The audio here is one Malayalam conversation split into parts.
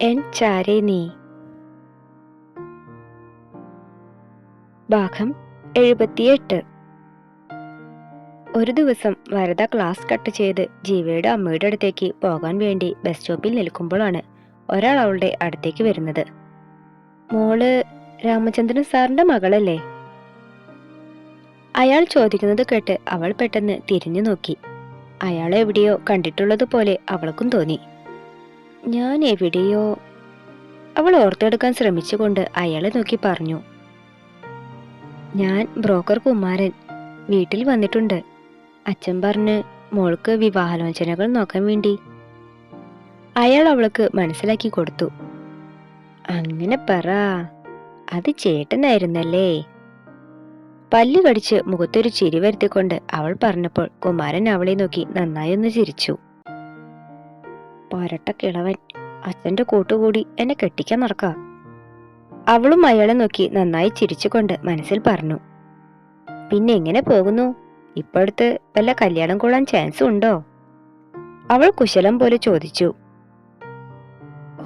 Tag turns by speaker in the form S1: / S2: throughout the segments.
S1: എൻ ചാരേ നീ. ഭാഗം എഴുപത്തിയെട്ട്. ഒരു ദിവസം വരദ ക്ലാസ് കട്ട് ചെയ്ത് ജീവയുടെ അമ്മയുടെ അടുത്തേക്ക് പോകാൻ വേണ്ടി ബസ് സ്റ്റോപ്പിൽ നിൽക്കുമ്പോഴാണ് ഒരാൾ അവളുടെ അടുത്തേക്ക് വരുന്നത്. മോൾ രാമചന്ദ്രൻ സാറിന്റെ മകളല്ലേ? അയാൾ ചോദിക്കുന്നത് കേട്ട് അവൾ പെട്ടെന്ന് തിരിഞ്ഞു നോക്കി അയാളെ എവിടെയോ കണ്ടിട്ടുള്ളത് പോലെ അവൾക്കും തോന്നി. ഞാൻ എവിടെയോ അവൾ ഓർത്തെടുക്കാൻ ശ്രമിച്ചുകൊണ്ട് അയാളെ നോക്കി പറഞ്ഞു. ഞാൻ ബ്രോക്കർ കുമാരൻ വീട്ടിൽ വന്നിട്ടുണ്ട്. അച്ഛൻ പറഞ്ഞ് മോൾക്ക് വിവാഹാലോചനകൾ നോക്കാൻ വേണ്ടി. അയാൾ അവൾക്ക് മനസ്സിലാക്കി കൊടുത്തു. അങ്ങനെ പറ അത് ചേട്ടനായിരുന്നല്ലേ? പല്ല് കടിച്ച് മുഖത്തൊരു ചിരി വരുത്തിക്കൊണ്ട് അവൾ പറഞ്ഞപ്പോൾ കുമാരൻ അവളെ നോക്കി നന്നായി ഒന്ന് ചിരിച്ചു. പോരട്ട കിളവൻ. അച്ഛന്റെ കൂട്ടുകൂടി എന്നെ കെട്ടിക്കാൻ നടക്ക. അവളും അയാളെ നോക്കി നന്നായി ചിരിച്ചുകൊണ്ട് മനസ്സിൽ പറഞ്ഞു. പിന്നെ എങ്ങനെ പോകുന്നു? ഇപ്പോഴത്തെ വല്ല കല്യാണം കൊള്ളാൻ ചാൻസ് ഉണ്ടോ? അവൾ കുശലം പോലെ ചോദിച്ചു.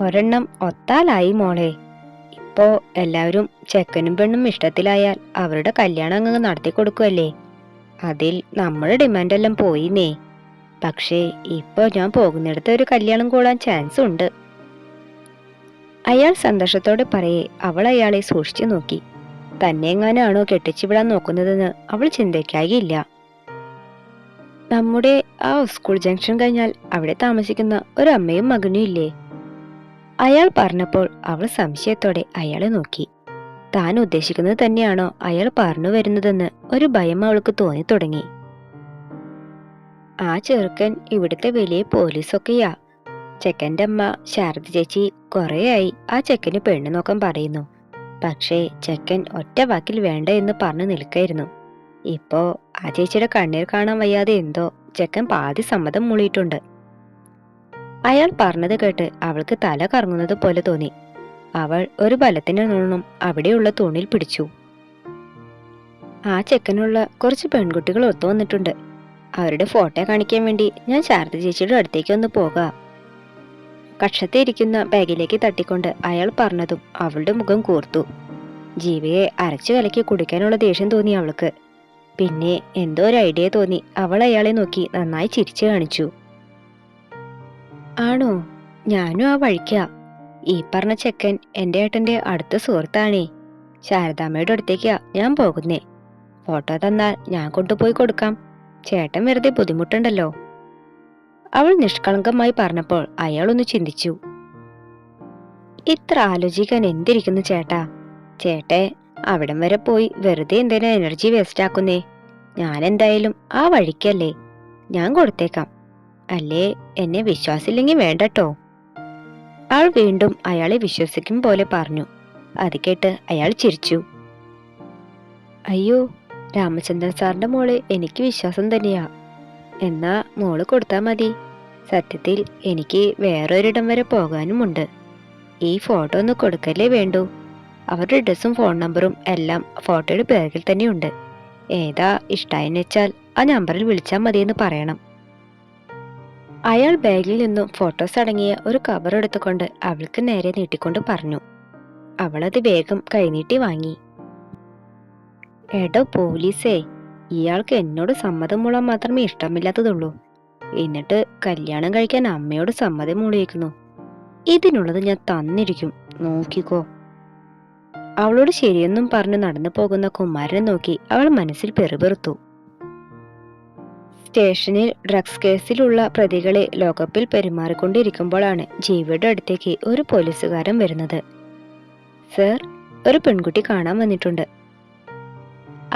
S1: ഒരെണ്ണം ഒത്താലായി മോളെ. ഇപ്പോ എല്ലാവരും ചെക്കനും പെണ്ണും ഇഷ്ടത്തിലായാൽ അവരുടെ കല്യാണം അങ്ങ് നടത്തി കൊടുക്കുമല്ലേ അതിൽ നമ്മുടെ ഡിമാൻഡെല്ലാം പോയിന്നേ. പക്ഷേ ഇപ്പോൾ ഞാൻ പോകുന്നിടത്ത് ഒരു കല്യാണം കൂടാൻ ചാൻസ് ഉണ്ട്. അയാൾ സന്തോഷത്തോടെ പറയെ അവൾ അയാളെ സൂക്ഷിച്ചു നോക്കി. തന്നെങ്ങാനാണോ കെട്ടിച്ചുവിടാൻ നോക്കുന്നതെന്ന് അവൾ ചിന്തയ്ക്കായില്ല. നമ്മുടെ ആ സ്കൂൾ ജംഗ്ഷൻ കഴിഞ്ഞാൽ അവിടെ താമസിക്കുന്ന ഒരു അമ്മയും മകനും ഇല്ലേ? അയാൾ പറഞ്ഞപ്പോൾ അവൾ സംശയത്തോടെ അയാളെ നോക്കി. താൻ ഉദ്ദേശിക്കുന്നത് തന്നെയാണോ അയാൾ പറഞ്ഞു വരുന്നതെന്ന് ഒരു ഭയം അവൾക്ക് തോന്നി തുടങ്ങി ആ ചെറുക്കൻ ഇവിടുത്തെ വലിയ പോലീസൊക്കെയാ. ചെക്കന്റെ അമ്മ ശാരദ ചേച്ചി കുറേയായി ആ ചെക്കന് പെണ്ണു നോക്കാൻ പറയുന്നു. പക്ഷേ ചെക്കൻ ഒറ്റ വാക്കിൽ വേണ്ട എന്ന് പറഞ്ഞു നിൽക്കായിരുന്നു. ഇപ്പോ ആ ചേച്ചിയുടെ കണ്ണീർ കാണാൻ വയ്യാതെ എന്തോ ചെക്കൻ പാതി സമ്മതം മൂളിയിട്ടുണ്ട്. അയാൾ പറഞ്ഞത് കേട്ട് അവൾക്ക് തല കറങ്ങുന്നത് പോലെ തോന്നി. അവൾ ഒരു ബലത്തിന്റെ നുണും അവിടെയുള്ള തൂണിൽ പിടിച്ചു. ആ ചെക്കനുള്ള കുറച്ച് പെൺകുട്ടികൾ ഒത്തു വന്നിട്ടുണ്ട്. അവരുടെ ഫോട്ടോ കാണിക്കാൻ വേണ്ടി ഞാൻ ശാരദ ചേച്ചിയുടെ അടുത്തേക്ക് ഒന്ന് പോകാം. കക്ഷത്തെ ഇരിക്കുന്ന ബാഗിലേക്ക് തട്ടിക്കൊണ്ട് അയാൾ പറഞ്ഞതും അവളുടെ മുഖം കൂർത്തു. ജീവയെ അരച്ചു കലക്കി കുടിക്കാനുള്ള ദേഷ്യം തോന്നി അവൾക്ക്. പിന്നെ എന്തോ ഒരു ഐഡിയ തോന്നി അവൾ അയാളെ നോക്കി നന്നായി ചിരിച്ചു കാണിച്ചു. ആണോ? ഞാനും ആ വഴിക്ക. ഈ പറഞ്ഞ ചെക്കൻ എന്റെ ഏട്ടന്റെ അടുത്ത സുഹൃത്താണേ. ശാരദാമ്മയുടെ അടുത്തേക്കാ ഞാൻ പോകുന്നേ. ഫോട്ടോ തന്നാൽ ഞാൻ കൊണ്ടുപോയി കൊടുക്കാം. ചേട്ടൻ വെറുതെ ബുദ്ധിമുട്ടുണ്ടല്ലോ. അവൾ നിഷ്കളങ്കമായി പറഞ്ഞപ്പോൾ അയാളൊന്ന് ചിന്തിച്ചു. ഇത്ര ആലോചിക്കാൻ എന്തിരിക്കുന്നു ചേട്ടാ? ചേട്ടെ അവിടം വരെ പോയി വെറുതെ എന്തിനാ എനർജി വേസ്റ്റ് ആക്കുന്നേ? ഞാൻ എന്തായാലും ആ വഴിക്കല്ലേ. ഞാൻ കൊടുത്തേക്കാം. അല്ലേ? എന്നെ വിശ്വാസമില്ലെങ്കിൽ വേണ്ടട്ടോ. അവൾ വീണ്ടും അയാളെ വിശ്വസിക്കും പോലെ പറഞ്ഞു. അത് കേട്ട് അയാൾ ചിരിച്ചു. അയ്യോ രാമചന്ദ്രൻ സാറിന്റെ മോൾ എനിക്ക് വിശ്വാസം തന്നെയാ. എന്നാ മോൾ കൊടുത്താ മതി. സത്യത്തിൽ എനിക്ക് വേറൊരിടം വരെ പോകാനുമുണ്ട്. ഈ ഫോട്ടോ ഒന്ന് കൊടുക്കല്ലേ വേണ്ടൂ? അവരുടെ ഡ്രസ്സും ഫോൺ നമ്പറും എല്ലാം ഫോട്ടോയുടെ ബാഗിൽ തന്നെയുണ്ട്. ഏതാ ഇഷ്ടായെന്ന് വെച്ചാൽ ആ നമ്പറിൽ വിളിച്ചാൽ മതിയെന്ന് പറയണം. അയാൾ ബാഗിൽ നിന്നും ഫോട്ടോസ് അടങ്ങിയ ഒരു കവർ എടുത്തുകൊണ്ട് അവൾക്ക് നേരെ നീട്ടിക്കൊണ്ട് പറഞ്ഞു. അവളത് വേഗം കൈനീട്ടി വാങ്ങി. എടോ പോലീസേ ഇയാൾക്ക് എന്നോട് സമ്മതം മൂളാൻ മാത്രമേ ഇഷ്ടമില്ലാത്തതുള്ളൂ. എന്നിട്ട് കല്യാണം കഴിക്കാൻ അമ്മയോട് സമ്മതം മൂളിയേക്കുന്നു. ഇതിനുള്ളത് ഞാൻ തന്നിരിക്കും. നോക്കിക്കോ. അവളോട് ശരിയെന്നും പറഞ്ഞ് നടന്നു പോകുന്ന കുമാരനെ നോക്കി അവൾ മനസ്സിൽ പെറുപെറുത്തു. സ്റ്റേഷനിൽ ഡ്രഗ്സ് കേസിലുള്ള പ്രതികളെ ലോകപ്പിൽ പെരുമാറിക്കൊണ്ടിരിക്കുമ്പോഴാണ് ജീവയുടെ അടുത്തേക്ക് ഒരു പോലീസുകാരൻ വരുന്നത്. സർ ഒരു പെൺകുട്ടി കാണാൻ വന്നിട്ടുണ്ട്.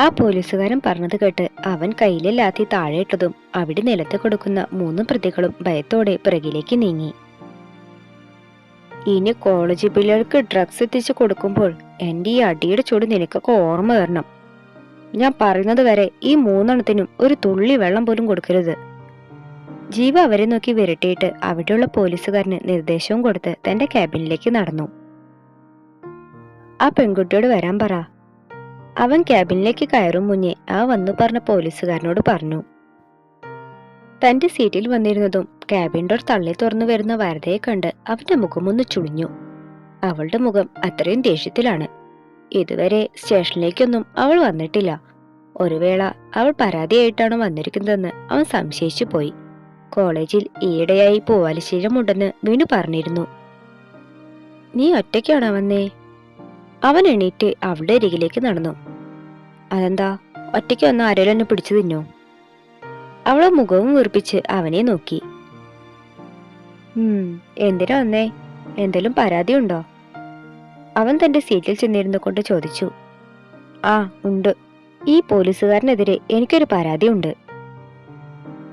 S1: ആ പോലീസുകാരൻ പറഞ്ഞത് കേട്ട് അവൻ കയ്യിലെ ലാത്തി താഴെയിട്ടതും അവിടെ നിലത്ത് കൊടുക്കുന്ന മൂന്ന് പ്രതികളും ഭയത്തോടെ പിറകിലേക്ക് നീങ്ങി. ഇനി കോളേജ് പിള്ളേർക്ക് ഡ്രഗ്സ് എത്തിച്ചു കൊടുക്കുമ്പോൾ എന്റെ ഈ അടിയുടെ ചൂട് നിനക്കൊക്കെ ഓർമ്മ വരണം. ഞാൻ പറയുന്നത് വരെ ഈ മൂന്നെണ്ണത്തിനും ഒരു തുള്ളി വെള്ളം പോലും കൊടുക്കരുത്. ജീവ അവരെ നോക്കി വിരട്ടിയിട്ട് അവിടെയുള്ള പോലീസുകാരന് നിർദ്ദേശവും കൊടുത്ത് തന്റെ ക്യാബിനിലേക്ക് നടന്നു. ആ പെൺകുട്ടിയോട് വരാൻ പറ. അവൻ ക്യാബിനിലേക്ക് കയറും മുന്നേ ആ വന്നു പറഞ്ഞ പോലീസുകാരനോട് പറഞ്ഞു. തന്റെ സീറ്റിൽ വന്നിരുന്നതും ക്യാബിൻ ഡോർ തള്ളി തുറന്നു വരുന്ന വരതയെ കണ്ട് അവന്റെ മുഖമൊന്ന് ചുളിഞ്ഞു. അവളുടെ മുഖം അത്രയും ദേഷ്യത്തിലാണ്. ഇതുവരെ സ്റ്റേഷനിലേക്കൊന്നും അവൾ വന്നിട്ടില്ല. ഒരു വേള അവൾ പരാതിയായിട്ടാണ് വന്നിരിക്കുന്നതെന്ന് അവൻ സംശയിച്ചു പോയി. കോളേജിൽ ഈയിടെയായി പൂവാലിശീലമുണ്ടെന്ന് വീണു പറഞ്ഞിരുന്നു. നീ ഒറ്റയ്ക്കാണോ വന്നേ? അവൻ എണീറ്റ് അവളുടെ അരികിലേക്ക് നടന്നു. അതെന്താ? ഒറ്റയ്ക്ക് വന്ന ആരെങ്കിലും എന്നെ പിടിച്ചു തിന്നോ? അവളെ മുഖവും വീർപ്പിച്ച് അവനെ നോക്കി. എന്തിനാ വന്നേ? എന്തേലും പരാതിയുണ്ടോ അവൻ തന്റെ സീറ്റിൽ ചെന്നിരുന്നു കൊണ്ട് ചോദിച്ചു. ആ ഉണ്ട്. ഈ പോലീസുകാരനെതിരെ എനിക്കൊരു പരാതിയുണ്ട്.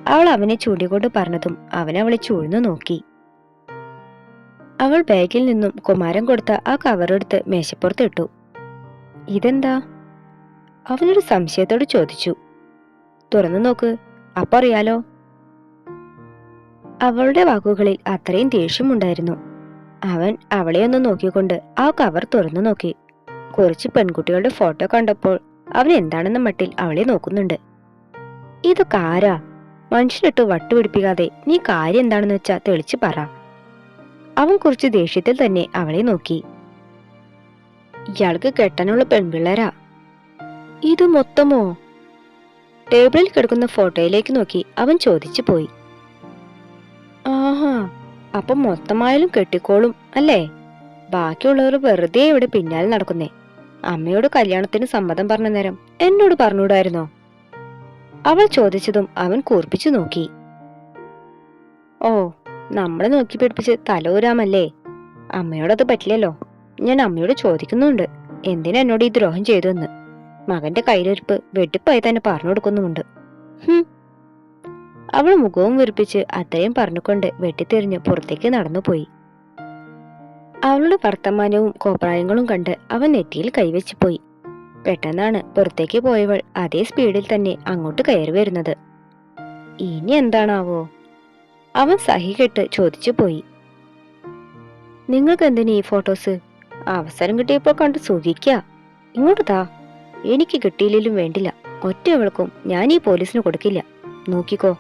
S1: അവൾ അവനെ ചൂണ്ടിക്കൊണ്ട് പറഞ്ഞതും അവൻ അവളെ ചൂഴ്ന്നു നോക്കി. അവൾ ബാഗിൽ നിന്നും കുമാരൻ കൊടുത്ത ആ കവറെടുത്ത് മേശപ്പുറത്ത് ഇട്ടു. ഇതെന്താ? അവനൊരു സംശയത്തോട് ചോദിച്ചു. തുറന്നു നോക്ക് അപ്പൊ അറിയാലോ? അവളുടെ വാക്കുകളിൽ അത്രയും ദേഷ്യമുണ്ടായിരുന്നു അവൻ അവളെ ഒന്ന് നോക്കിക്കൊണ്ട് ആ കവർ തുറന്നു നോക്കി. കുറച്ച് പെൺകുട്ടികളുടെ ഫോട്ടോ കണ്ടപ്പോൾ അവൻ എന്താണെന്ന മട്ടിൽ അവളെ നോക്കുന്നുണ്ട്. ഇതൊക്കെ ആരാ? മനുഷ്യനിട്ട് വട്ടുപിടിപ്പിക്കാതെ നീ കാര്യം എന്താണെന്ന് വെച്ചാ തെളിച്ചു പറ. അവൻ കുറച്ച് ദേഷ്യത്തിൽ തന്നെ അവളെ നോക്കി. ഇയാൾക്ക് കെട്ടാനുള്ള പെൺപിള്ളേരാ. ഇത് മൊത്തമോ? ടേബിളിൽ കിടക്കുന്ന ഫോട്ടോയിലേക്ക് നോക്കി അവൻ ചോദിച്ചു പോയി. ആഹാ അപ്പൊ മൊത്തമായാലും കെട്ടിക്കോളും അല്ലേ? ബാക്കിയുള്ളവർ വെറുതെ ഇവിടെ പിന്നാലെ നടക്കുന്നേ. അമ്മയോട് കല്യാണത്തിന് സമ്മതം പറഞ്ഞ നേരം എന്നോട് പറഞ്ഞൂടായിരുന്നോ അവൾ ചോദിച്ചതും അവൻ കൂർപ്പിച്ചു നോക്കി. ഓ നമ്മളെ നോക്കി പിടിപ്പിച്ച് തലോരാമല്ലേ? അമ്മയോടത് പറ്റില്ലല്ലോ. ഞാൻ അമ്മയോട് ചോദിക്കുന്നുണ്ട്. എന്തിനാ എന്നോട് ഈ ദ്രോഹം ചെയ്തു എന്ന് മകന്റെ കയ്യിലിരിപ്പ് വെട്ടിപ്പായി തന്നെ പറഞ്ഞു കൊടുക്കുന്നുമുണ്ട്. അവൾ മുഖവും വിറപ്പിച്ച് അത്രയും പറഞ്ഞുകൊണ്ട് വെട്ടിത്തെറിഞ്ഞ് പുറത്തേക്ക് നടന്നുപോയി. അവളുടെ വർത്തമാനവും കോപ്രായങ്ങളും കണ്ട് അവൻ നെറ്റിയിൽ കൈവച്ചു പോയി. പെട്ടെന്നാണ് പുറത്തേക്ക് പോയവൾ അതേ സ്പീഡിൽ തന്നെ അങ്ങോട്ട് കയറി വരുന്നത്. ഇനി എന്താണാവോ? അവൻ സഹികെട്ട് ചോദിച്ചു പോയി. നിങ്ങൾക്ക് എന്തിനു ഈ ഫോട്ടോസ്? അവസരം കിട്ടിയപ്പോൾ കണ്ട് സുഖിക്ക ഇങ്ങോട്ട് താ. എനിക്ക് കിട്ടിയില്ലെങ്കിലും വേണ്ടില്ല. ഒറ്റവൾക്കും ഞാൻ ഈ പോലീസിന് കൊടുക്കില്ല. നോക്കിക്കോ.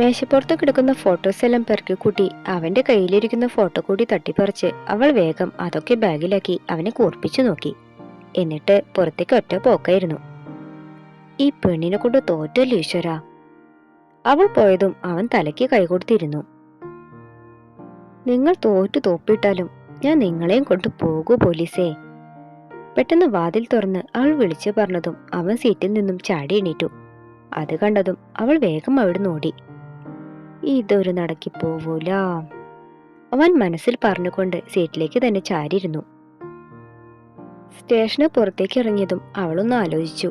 S1: മേശപ്പുറത്ത് കിടക്കുന്ന ഫോട്ടോസ് എല്ലാം പെറുക്കി കൂട്ടി അവന്റെ കയ്യിലിരിക്കുന്ന ഫോട്ടോ കൂടി തട്ടിപ്പറിച്ച് അവൾ വേഗം അതൊക്കെ ബാഗിലാക്കി അവനെ കൂർപ്പിച്ചു നോക്കി. എന്നിട്ട് പുറത്തേക്ക് ഒറ്റ പോക്കായിരുന്നു. ഈ പെണ്ണിനെ കൊണ്ട് തോറ്റല്ലോ ഈശ്വര? അവൾ പോയതും അവൻ തലയ്ക്ക് കൈകൊടുത്തിരുന്നു. നിങ്ങൾ തോറ്റു തോപ്പിട്ടാലും ഞാൻ നിങ്ങളെയും കൊണ്ട് പോകൂ പോലീസേ. പെട്ടെന്ന് വാതിൽ തുറന്ന് അവൾ വിളിച്ചു പറഞ്ഞതും അവൻ സീറ്റിൽ നിന്നും ചാടി എണീറ്റു. അത് കണ്ടതും അവൾ വേഗം അവിടുന്ന് ഓടി. ഇതൊരു നടക്കി പോവൂല. അവൻ മനസ്സിൽ പറഞ്ഞുകൊണ്ട് സീറ്റിലേക്ക് തന്നെ ചാരിയിരുന്നു. സ്റ്റേഷന് പുറത്തേക്ക് ഇറങ്ങിയതും അവളൊന്ന് ആലോചിച്ചു.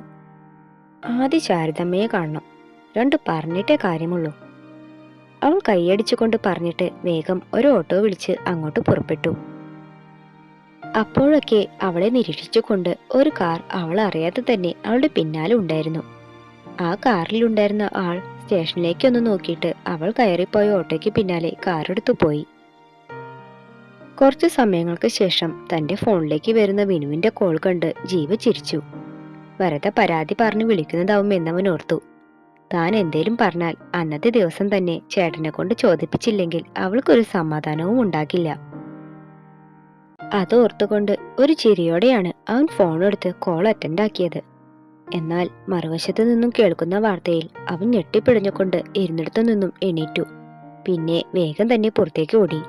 S1: ആദ്യ ശാരദമ്മയെ കാണണം. രണ്ട് പറഞ്ഞിട്ടേ കാര്യമുള്ളൂ. അവൾ കൈയടിച്ചുകൊണ്ട് പറഞ്ഞിട്ട് വേഗം ഒരു ഓട്ടോ വിളിച്ച് അങ്ങോട്ട് പുറപ്പെട്ടു. അപ്പോഴൊക്കെ അവളെ നിരീക്ഷിച്ചുകൊണ്ട് ഒരു കാർ അവൾ അറിയാതെ തന്നെ അവളുടെ പിന്നാലെ ഉണ്ടായിരുന്നു. ആ കാറിലുണ്ടായിരുന്ന ആൾ സ്റ്റേഷനിലേക്ക് ഒന്ന് നോക്കിയിട്ട് അവൾ കയറിപ്പോയ ഓട്ടോയ്ക്ക് പിന്നാലെ കാറെടുത്തു പോയി. കുറച്ച് സമയങ്ങൾക്ക് ശേഷം തന്റെ ഫോണിലേക്ക് വരുന്ന വിനുവിന്റെ കോൾ കണ്ട് ജീവ ചിരിച്ചു. വെറുതെ പരാതി പറഞ്ഞു വിളിക്കുന്നതാവും എന്നവൻ ഓർത്തു. താൻ എന്തേലും പറഞ്ഞാൽ അന്നത്തെ ദിവസം തന്നെ ചേട്ടനെ കൊണ്ട് ചോദിപ്പിച്ചില്ലെങ്കിൽ അവൾക്കൊരു സമാധാനവും ഉണ്ടാകില്ല. അതോർത്തുകൊണ്ട് ഒരു ചിരിയോടെയാണ് അവൻ ഫോണെടുത്ത് കോൾ അറ്റൻഡ് ആക്കിയത്. എന്നാൽ മറുവശത്തു നിന്നും കേൾക്കുന്ന വാർത്തയിൽ അവൻ ഞെട്ടിപ്പിടഞ്ഞുകൊണ്ട് ഇരുന്നിടത്തു നിന്നും എണീറ്റു. പിന്നെ വേഗം തന്നെ പുറത്തേക്ക് ഓടി.